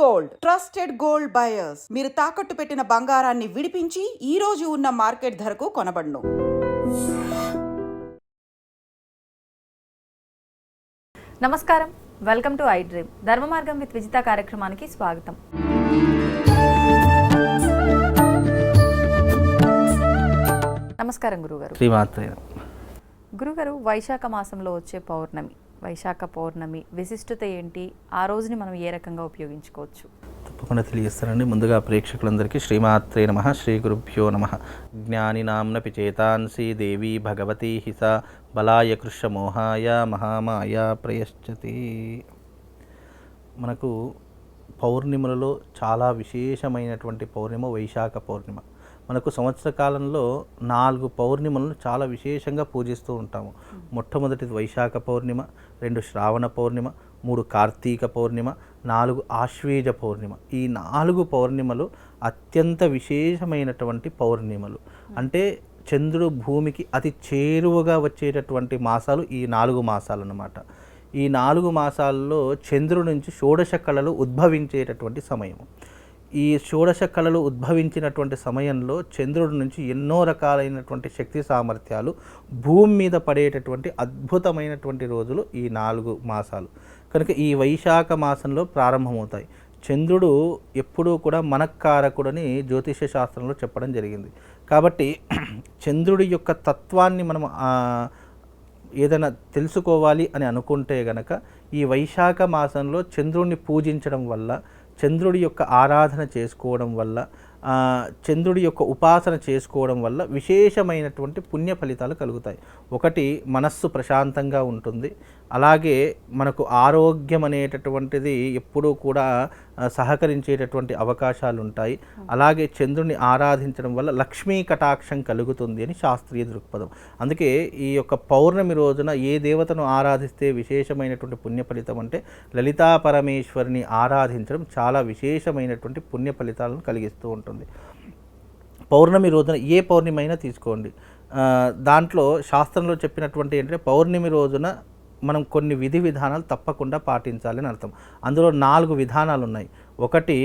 Gold trusted gold buyers. మీరు తాకట్టు పెట్టిన బంగారాన్ని విడిపించి ఈ రోజు ఉన్న మార్కెట్ ధరకు కొనబడును. నమస్కారం. వెల్కమ్ టు ఐ డ్రీమ్ ధర్మ మార్గం విత్ విజిత కార్యక్రమానికి స్వాగతం. నమస్కారం గురుగారు. శ్రీమాత్రే. గురుగారు వైశాఖ మాసంలో వచ్చే పౌర్ణమి. వైశాఖ పౌర్ణమి విశిష్టత ఏంటి? ఆ రోజుని మనం ఏ రకంగా ఉపయోగించుకోవచ్చు? తప్పకుండా తెలియజేస్తానండి. ముందుగా ప్రేక్షకులందరికీ శ్రీమాత్రే నమ. శ్రీ గురుభ్యో నమ. జ్ఞాని నామ్న పిచేతాన్సి దేవి భగవతి హిస బలాయ కృష్ణమోహాయ మహామాయ ప్రయశ్చతి. మనకు పౌర్ణిమలలో చాలా విశేషమైనటువంటి పౌర్ణిమ వైశాఖ పౌర్ణిమ. మనకు సంవత్సర కాలంలో నాలుగు పౌర్ణిమలను చాలా విశేషంగా పూజిస్తూ ఉంటాము. మొట్టమొదటిది వైశాఖ పౌర్ణిమ రెండు శ్రావణ పౌర్ణిమ మూడు కార్తీక పౌర్ణిమ నాలుగు ఆశ్వేజ పౌర్ణిమ. ఈ నాలుగు పౌర్ణిమలు అత్యంత విశేషమైనటువంటి పౌర్ణిమలు. అంటే చంద్రుడు భూమికి అతి చేరువగా వచ్చేటటువంటి మాసాలు ఈ నాలుగు మాసాలు అన్నమాట ఈ నాలుగు మాసాల్లో చంద్రుడి నుంచి షోడశ కళలు ఉద్భవించేటటువంటి సమయము. ఈ షోడశ కళలు ఉద్భవించినటువంటి సమయంలో చంద్రుడి నుంచి ఎన్నో రకాలైనటువంటి శక్తి సామర్థ్యాలు భూమి మీద పడేటటువంటి అద్భుతమైనటువంటి రోజులు ఈ నాలుగు మాసాలు. కనుక ఈ వైశాఖ మాసంలో ప్రారంభమవుతాయి. చంద్రుడు ఎప్పుడూ కూడా మనక్కారకుడని జ్యోతిష శాస్త్రంలో చెప్పడం జరిగింది. కాబట్టి చంద్రుడి యొక్క తత్వాన్ని మనం ఏదైనా తెలుసుకోవాలి అని అనుకుంటే గనక ఈ వైశాఖ మాసంలో చంద్రుడిని పూజించడం వల్ల చంద్రుడి యొక్క ఆరాధన చేసుకోవడం వల్ల చంద్రుడి యొక్క ఉపాసన చేసుకోవడం వల్ల విశేషమైనటువంటి పుణ్య ఫలితాలు కలుగుతాయి. ఒకటి మనస్సు ప్రశాంతంగా ఉంటుంది. అలాగే మనకు ఆరోగ్యం అనేటటువంటిది ఎప్పుడూ కూడా సహకరించేటటువంటి అవకాశాలు ఉంటాయి అలాగే చంద్రుని ఆరాధించడం వల్ల లక్ష్మీ కటాక్షం కలుగుతుంది అని శాస్త్రీయ దృక్పథం. అందుకే ఈ యొక్క పౌర్ణమి రోజున ఏ దేవతను ఆరాధిస్తే విశేషమైనటువంటి పుణ్య ఫలితం అంటే లలితా పరమేశ్వరిని ఆరాధించడం చాలా విశేషమైనటువంటి పుణ్య ఫలితాలను కలిగిస్తూ ఉంటుంది. పౌర్ణమి రోజున ఏ పౌర్ణిమైనా తీసుకోండి. దాంట్లో శాస్త్రంలో చెప్పినటువంటి ఏంటంటే పౌర్ణమి రోజున మనం కొన్ని విధి విధానాలు తప్పకుండా పాటించాలని అర్థం. అందులో నాలుగు విధానాలు ఉన్నాయి ఒకటి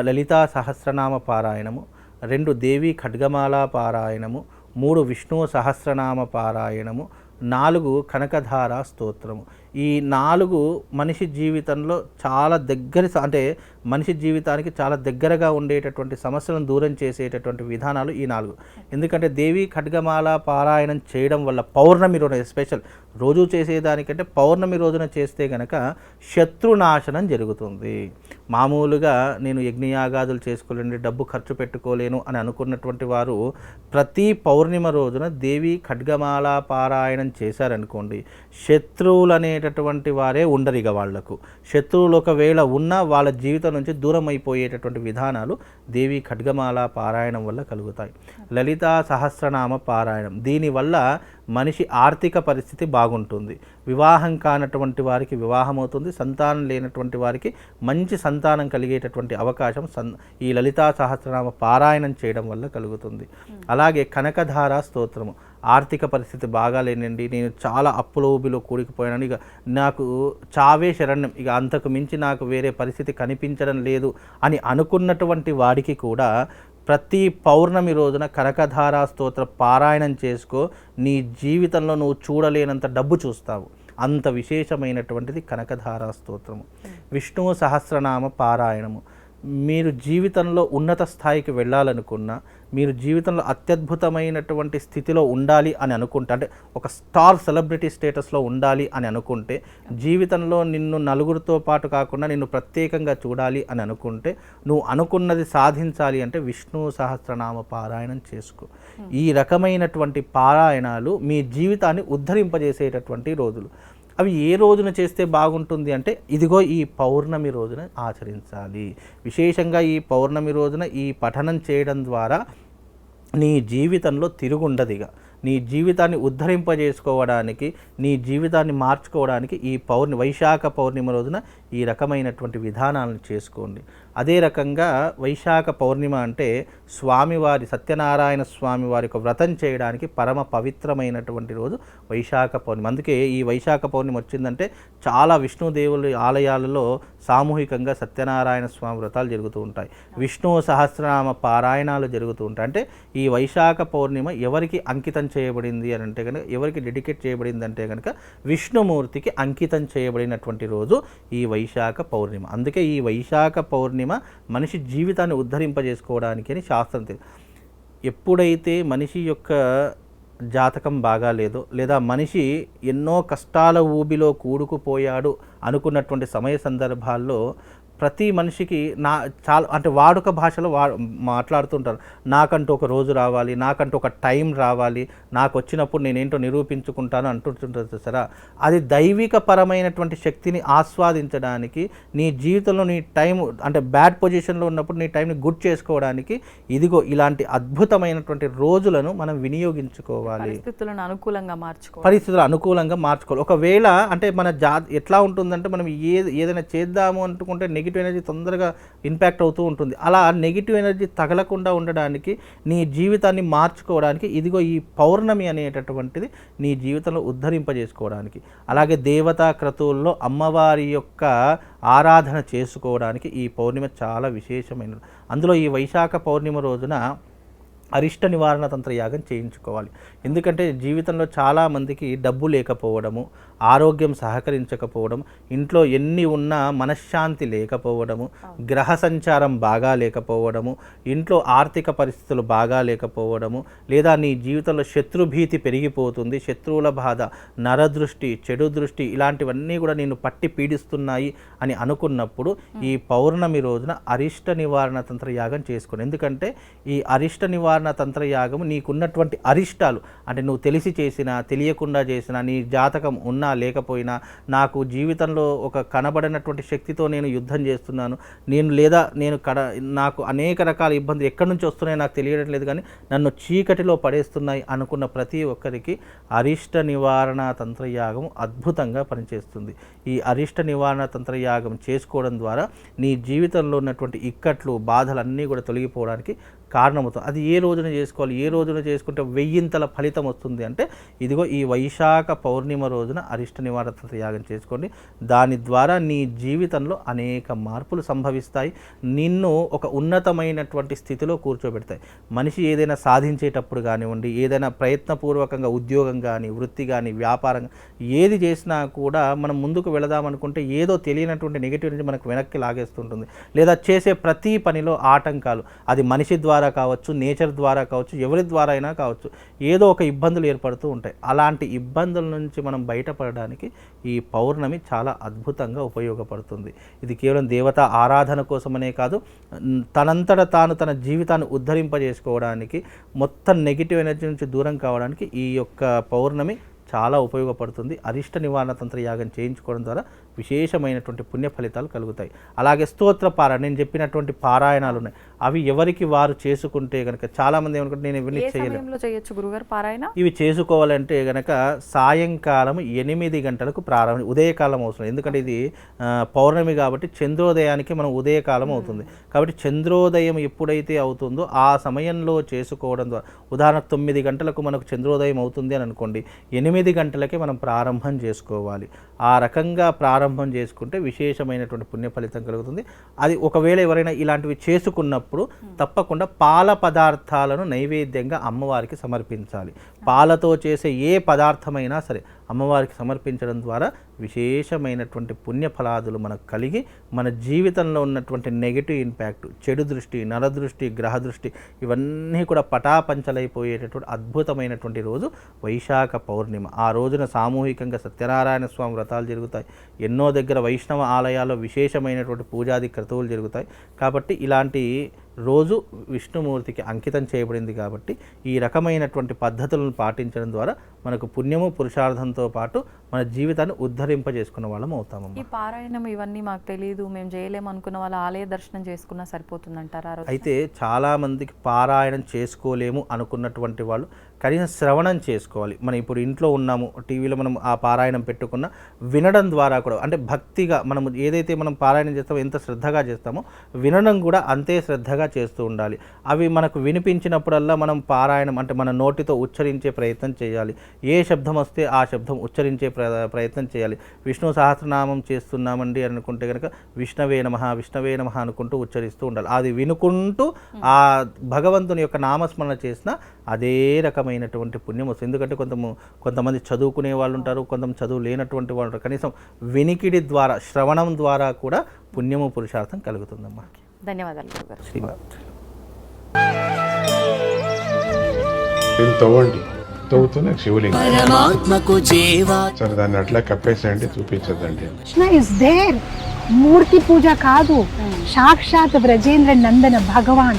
లలితా సహస్రనామ పారాయణము. రెండు దేవి ఖడ్గమాల పారాయణము. మూడు విష్ణు సహస్రనామ పారాయణము. నాలుగు కనకధార స్తోత్రము. ఈ నాలుగు మనిషి జీవితంలో చాలా దగ్గర అంటే మనిషి జీవితానికి చాలా దగ్గరగా ఉండేటటువంటి సమస్యలను దూరం చేసేటటువంటి విధానాలు ఈ నాలుగు. ఎందుకంటే దేవి ఖడ్గమాల పారాయణం చేయడం వల్ల పౌర్ణమి రోజున స్పెషల్ రోజు చేసేదానికంటే పౌర్ణమి రోజున చేస్తే గనక శత్రునాశనం జరుగుతుంది. మామూలుగా నేను యజ్ఞయాగాదులు చేసుకోలేను డబ్బు ఖర్చు పెట్టుకోలేను అని అనుకున్నటువంటి వారు ప్రతి పౌర్ణిమ రోజున దేవి ఖడ్గమాల పారాయణం చేశారనుకోండి శత్రువులనే అనేటటువంటి వారే ఉండరు ఇక వాళ్ళకు. శత్రువులు ఒకవేళ ఉన్నా వాళ్ళ జీవితం నుంచి దూరం అయిపోయేటటువంటి విధానాలు దేవి ఖడ్గమాల పారాయణం వల్ల కలుగుతాయి. లలితా సహస్రనామ పారాయణం. దీనివల్ల మనిషి ఆర్థిక పరిస్థితి బాగుంటుంది. వివాహం కానటువంటి వారికి వివాహం అవుతుంది. సంతానం లేనటువంటి వారికి మంచి సంతానం కలిగేటటువంటి అవకాశం సన్ ఈ లలితా సహస్రనామ పారాయణం చేయడం వల్ల కలుగుతుంది. అలాగే కనకధార స్తోత్రము. ఆర్థిక పరిస్థితి బాగాలేనండి. నేను చాలా అప్పుల ఊబిలో కూడికిపోయాను ఇక నాకు చావే శరణ్యం. ఇక అంతకు మించి నాకు వేరే పరిస్థితి కనిపించడం లేదు అని అనుకున్నటువంటి వాడికి కూడా ప్రతి పౌర్ణమి రోజున కనకధారా స్తోత్ర పారాయణం చేసుకో నీ జీవితంలో నువ్వు చూడలేనంత డబ్బు చూస్తావు. అంత విశేషమైనటువంటిది కనకధారా స్తోత్రము. విష్ణువు సహస్రనామ పారాయణము. మీరు జీవితంలో ఉన్నత స్థాయికి వెళ్ళాలనుకున్నా మీరు జీవితంలో అత్యద్భుతమైనటువంటి స్థితిలో ఉండాలి అని అనుకుంటే అంటే ఒక స్టార్ సెలబ్రిటీ స్టేటస్లో ఉండాలి అని అనుకుంటే జీవితంలో నిన్ను నలుగురితో పాటు కాకుండా నిన్ను ప్రత్యేకంగా చూడాలి అని అనుకుంటే నువ్వు అనుకున్నది సాధించాలి అంటే విష్ణు సహస్రనామ పారాయణం చేసుకో. ఈ రకమైనటువంటి పారాయణాలు మీ జీవితాన్ని ఉద్ధరింపజేసేటటువంటి రోజులు. అవి ఏ రోజున చేస్తే బాగుంటుంది అంటే ఇదిగో ఈ పౌర్ణమి రోజున ఆచరించాలి. విశేషంగా ఈ పౌర్ణమి రోజున ఈ పఠనం చేయడం ద్వారా నీ జీవితంలో తిరుగుండదిగా నీ జీవితాన్ని ఉద్ధరింపజేసుకోవడానికి నీ జీవితాన్ని మార్చుకోవడానికి ఈ పౌర్ణి వైశాఖ పౌర్ణిమ రోజున ఈ రకమైనటువంటి విధానాలను చేసుకోండి. అదే రకంగా వైశాఖ పౌర్ణిమ అంటే స్వామివారి సత్యనారాయణ స్వామి వారి యొక్క వ్రతం చేయడానికి పరమ పవిత్రమైనటువంటి రోజు వైశాఖ పౌర్ణిమ. అందుకే ఈ వైశాఖ పౌర్ణిమ వచ్చిందంటే చాలా విష్ణుదేవుల ఆలయాలలో సామూహికంగా సత్యనారాయణ స్వామి వ్రతాలు జరుగుతూ ఉంటాయి. విష్ణు సహస్రనామ పారాయణాలు జరుగుతూ ఉంటాయి. అంటే ఈ వైశాఖ పౌర్ణిమ ఎవరికి అంకితం చేయబడింది అని అంటే కనుక ఎవరికి డెడికేట్ చేయబడింది అంటే కనుక విష్ణుమూర్తికి అంకితం చేయబడినటువంటి రోజు ఈ వైశాఖ పౌర్ణిమ. అందుకే ఈ వైశాఖ పౌర్ణిమ మనిషి జీవితాన్ని ఉద్ధరింపజేసుకోవడానికి అని శాస్త్రం తెలి- ఎప్పుడైతే మనిషి యొక్క జాతకం బాగాలేదో లేదా మనిషి ఎన్నో కష్టాల ఊబిలో కూడుకుపోయాడు అనుకున్నటువంటి సమయ సందర్భాల్లో ప్రతి మనిషికి నా చాలా అంటే వాడుక భాషలో వా మాట్లాడుతుంటారు. నాకంటూ ఒక రోజు రావాలి నాకంటూ ఒక టైం రావాలి నాకు వచ్చినప్పుడు నేనేంటో నిరూపించుకుంటాను అంటుంటుంటారు చూసారా అది దైవిక పరమైనటువంటి శక్తిని ఆస్వాదించడానికి నీ జీవితంలో నీ టైం అంటే బ్యాడ్ పొజిషన్లో ఉన్నప్పుడు నీ టైంని గుడ్ చేసుకోవడానికి ఇదిగో ఇలాంటి అద్భుతమైనటువంటి రోజులను మనం వినియోగించుకోవాలి. పరిస్థితులను అనుకూలంగా మార్చుకో పరిస్థితులు అనుకూలంగా మార్చుకోవాలి. ఒకవేళ అంటే మన జా ఎట్లా ఉంటుందంటే మనం ఏ ఏదైనా చేద్దాము అనుకుంటే నెగిటివ్ నెగిటివ్ ఎనర్జీ తొందరగా ఇంపాక్ట్ అవుతూ ఉంటుంది. అలా నెగిటివ్ ఎనర్జీ తగలకుండా ఉండడానికి నీ జీవితాన్ని మార్చుకోవడానికి ఇదిగో ఈ పౌర్ణమి అనేటటువంటిది నీ జీవితంలో ఉద్ధరింపజేసుకోవడానికి అలాగే దేవతా క్రతువుల్లో అమ్మవారి యొక్క ఆరాధన చేసుకోవడానికి ఈ పౌర్ణిమ చాలా విశేషమైనది. అందులో ఈ వైశాఖ పౌర్ణిమ రోజున అరిష్ట నివారణ తంత్ర యాగం చేయించుకోవాలి. ఎందుకంటే జీవితంలో చాలామందికి డబ్బు లేకపోవడము ఆరోగ్యం సహకరించకపోవడం ఇంట్లో ఎన్ని ఉన్నా మనశ్శాంతి లేకపోవడము గ్రహ సంచారం బాగా లేకపోవడము ఇంట్లో ఆర్థిక పరిస్థితులు బాగా లేకపోవడము లేదా నీ జీవితంలో శత్రుభీతి పెరిగిపోతుంది శత్రువుల బాధ నరదృష్టి చెడు దృష్టి ఇలాంటివన్నీ కూడా నేను పట్టి పీడిస్తున్నాయి అని అనుకున్నప్పుడు ఈ పౌర్ణమి రోజున అరిష్ట నివారణ తంత్ర యాగం చేసుకోండి ఎందుకంటే ఈ అరిష్ట నివారణ తంత్ర తంత్రయాగము నీకున్నటువంటి అరిష్టాలు. అంటే నువ్వు తెలిసి చేసినా తెలియకుండా చేసినా నీ జాతకం ఉన్నా లేకపోయినా నాకు జీవితంలో ఒక కనబడినటువంటి శక్తితో నేను యుద్ధం చేస్తున్నాను. నేను లేదా నేను కడ నాకు అనేక రకాల ఇబ్బందులు ఎక్కడి నుంచి వస్తున్నాయో నాకు తెలియడం లేదు కానీ నన్ను చీకటిలో పడేస్తున్నాయి అనుకున్న ప్రతి ఒక్కరికి అరిష్ట నివారణ తంత్రయాగం అద్భుతంగా పనిచేస్తుంది. ఈ అరిష్ట నివారణ తంత్రయాగం చేసుకోవడం ద్వారా నీ జీవితంలో ఉన్నటువంటి ఇక్కట్లు బాధలన్నీ కూడా తొలగిపోవడానికి కారణమవుతుంది. అది ఏ రోజున చేసుకోవాలి? ఏ రోజున చేసుకుంటే వెయ్యింతల ఫలితం వస్తుంది అంటే ఇదిగో ఈ వైశాఖ పౌర్ణిమ రోజున అరిష్ట నివారణ త్యాగం యాగం చేసుకోండి. దాని ద్వారా నీ జీవితంలో అనేక మార్పులు సంభవిస్తాయి. నిన్ను ఒక ఉన్నతమైనటువంటి స్థితిలో కూర్చోబెడతాయి. మనిషి ఏదైనా సాధించేటప్పుడు కానివ్వండి ఏదైనా ప్రయత్నపూర్వకంగా ఉద్యోగం కానీ వృత్తి కానీ వ్యాపారం ఏది చేసినా కూడా మనం ముందుకు వెళదామనుకుంటే ఏదో తెలియనటువంటి నెగిటివ్ నుంచి మనకు వెనక్కి లాగేస్తుంటుంది. లేదా చేసే ప్రతి పనిలో ఆటంకాలు. అది మనిషి ద్వారా కావచ్చు నేచర్ ద్వారా కావచ్చు ఎవరి ద్వారా అయినా కావచ్చు ఏదో ఒక ఇబ్బందులు ఏర్పడుతూ ఉంటాయి. అలాంటి ఇబ్బందుల నుంచి మనం బయటపడడానికి ఈ పౌర్ణమి చాలా అద్భుతంగా ఉపయోగపడుతుంది. ఇది కేవలం దేవత ఆరాధన కోసమనే కాదు తనంతట తాను తన జీవితాన్ని ఉద్ధరింపజేసుకోవడానికి మొత్తం నెగిటివ్ ఎనర్జీ నుంచి దూరం కావడానికి ఈ యొక్క పౌర్ణమి చాలా ఉపయోగపడుతుంది. అరిష్ట నివారణ తంత్ర యాగం చేయించుకోవడం ద్వారా విశేషమైనటువంటి పుణ్య ఫలితాలు కలుగుతాయి. అలాగే స్తోత్ర పారాయణ నేను చెప్పినటువంటి పారాయణాలు ఉన్నాయి. అవి ఎవరికి వారు చేసుకుంటే కనుక చాలామంది ఏమనుకుంటే నేను ఇవన్నీ చేయొచ్చు గురుగారు పారాయణ? ఇవి చేసుకోవాలంటే గనక సాయంకాలం ఎనిమిది గంటలకు ప్రారంభం ఉదయకాలం అవుతుంది ఎందుకంటే ఇది పౌర్ణమి కాబట్టి చంద్రోదయానికి మనం ఉదయకాలం అవుతుంది. కాబట్టి చంద్రోదయం ఎప్పుడైతే అవుతుందో ఆ సమయంలో చేసుకోవడం ద్వారా ఉదాహరణ తొమ్మిది గంటలకు మనకు చంద్రోదయం అవుతుంది అని అనుకోండి ఎనిమిది గంటలకే మనం ప్రారంభం చేసుకోవాలి. ఆ రకంగా ప్రారంభం చేసుకుంటే విశేషమైనటువంటి పుణ్య ఫలితం కలుగుతుంది. అది ఒకవేళ ఎవరైనా ఇలాంటివి చేసుకున్నప్పుడు తప్పకుండా పాల పదార్థాలను నైవేద్యంగా అమ్మవారికి సమర్పించాలి. పాలతో చేసే ఏ పదార్థమైనా సరే అమ్మవారికి సమర్పించడం ద్వారా విశేషమైనటువంటి పుణ్య ఫలాదులు మనకు కలిగి మన జీవితంలో ఉన్నటువంటి నెగిటివ్ ఇంపాక్ట్ చెడు దృష్టి నరదృష్టి గ్రహ దృష్టి ఇవన్నీ కూడా పటాపంచలైపోయేటటువంటి అద్భుతమైనటువంటి రోజు వైశాఖ పౌర్ణిమ. ఆ రోజున సామూహికంగా సత్యనారాయణ స్వామి వ్రతాలు జరుగుతాయి. ఎన్నో దగ్గర వైష్ణవ ఆలయాల్లో విశేషమైనటువంటి పూజాది క్రతువులు జరుగుతాయి. కాబట్టి ఇలాంటి రోజు విష్ణుమూర్తికి అంకితం చేయబడింది కాబట్టి ఈ రకమైనటువంటి పద్ధతులను పాటించడం ద్వారా మనకు పుణ్యము పురుషార్థంతో పాటు మన జీవితాన్ని ఉద్ధరింపజేసుకున్న వాళ్ళం అవుతామమ్మా ఈ పారాయణం ఇవన్నీ మాకు తెలియదు మేము చేయలేము అనుకున్న వాళ్ళ ఆలయ దర్శనం చేసుకున్నా సరిపోతుందంటారా? అయితే చాలామందికి పారాయణం చేసుకోలేము అనుకున్నటువంటి వాళ్ళు కనీసం శ్రవణం చేసుకోవాలి. మనం ఇప్పుడు ఇంట్లో ఉన్నాము టీవీలో మనం ఆ పారాయణం పెట్టుకున్న వినడం ద్వారా కూడా అంటే భక్తిగా మనం ఏదైతే మనం పారాయణం చేస్తామో ఎంత శ్రద్ధగా చేస్తామో వినడం కూడా అంతే శ్రద్ధగా చేస్తూ ఉండాలి. అవి మనకు వినిపించినప్పుడల్లా మనం పారాయణం అంటే మన నోటితో ఉచ్చరించే ప్రయత్నం చేయాలి. ఏ శబ్దం వస్తే ఆ శబ్దం ఉచ్చరించే ప్ర- ప్రయత్నం చేయాలి. విష్ణు సహస్రనామం చేస్తున్నామండి అనుకుంటే కనుక విష్ణవే నమ విష్ణవే నమ అనుకుంటూ ఉచ్చరిస్తూ ఉండాలి. అది వినుకుంటూ ఆ భగవంతుని యొక్క నామస్మరణ చేసిన అదే రకమైనటువంటి పుణ్యం వస్తుంది. ఎందుకంటే కొంత కొంతమంది చదువుకునే వాళ్ళు ఉంటారు కొంతమంది చదువు లేనటువంటి వాళ్ళు ఉంటారు. కనీసం వినికిడి ద్వారా శ్రవణం ద్వారా కూడా పుణ్యము పురుషార్థం కలుగుతుందమ్మా. ధన్యవాదాలు శ్రీమాత్. తవ్వండి. తవ్వుతూనే శివలింగం. సరే దాన్ని అట్లా కప్పేసేయండి చూపించదండి కృష్ణ ఇస్ దేర్ మూర్తి పూజ కాదు. సాక్షాత్ బ్రజేంద్ర నందన భగవాన్.